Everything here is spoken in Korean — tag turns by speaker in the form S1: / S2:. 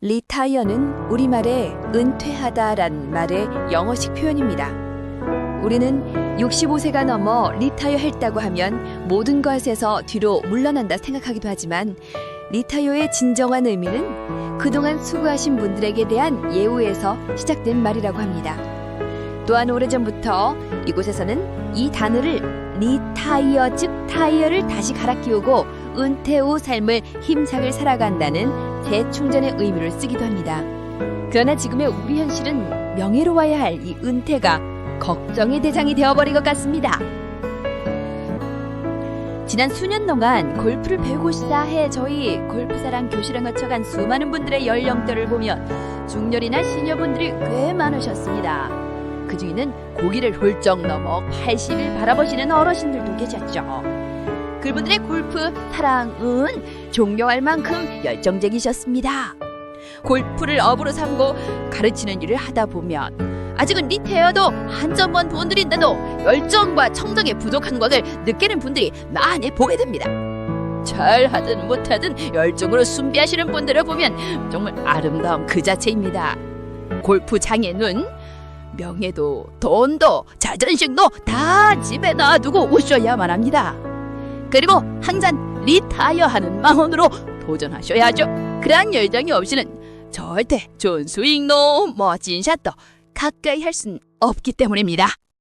S1: 리타이어는 우리말에 은퇴하다란 말의 영어식 표현입니다. 우리는 65세가 넘어 리타이어 했다고 하면 모든 것에서 뒤로 물러난다 생각하기도 하지만 리타이어의 진정한 의미는 그동안 수고하신 분들에게 대한 예우에서 시작된 말이라고 합니다. 또한 오래전부터 이곳에서는 이 단어를 리타이어 즉 타이어를 다시 갈아 끼우고 은퇴 후 삶을 힘차게 살아간다는 재충전의 의미를 쓰기도 합니다. 그러나 지금의 우리 현실은 명예로워야 할 이 은퇴가 걱정의 대상이 되어버린 것 같습니다. 지난 수년 동안 골프를 배우고 싶다 해 저희 골프사랑 교실을 거쳐간 수많은 분들의 연령대를 보면 중년이나 시녀분들이 꽤 많으셨습니다. 그 중에는 고기를 훌쩍 넘어 80을 바라보시는 어르신들도 계셨죠. 그분들의 골프 사랑은 존경할 만큼 열정적이셨습니다. 골프를 업으로 삼고 가르치는 일을 하다 보면 아직은 리테어도 한 점만 돈 들인데도 열정과 청정에 부족한 것을 느끼는 분들이 많이 보게 됩니다. 잘 하든 못하든 열정으로 숭배하시는 분들을 보면 정말 아름다움 그 자체입니다. 골프 장애는 명예도 돈도 자존심도 다 집에 놔두고 오셔야만 합니다. 그리고 항상 리타이어 하는 마음으로 도전하셔야죠. 그러한 열정이 없이는 절대 좋은 스윙도 멋진 샷도 가까이 할 수는 없기 때문입니다.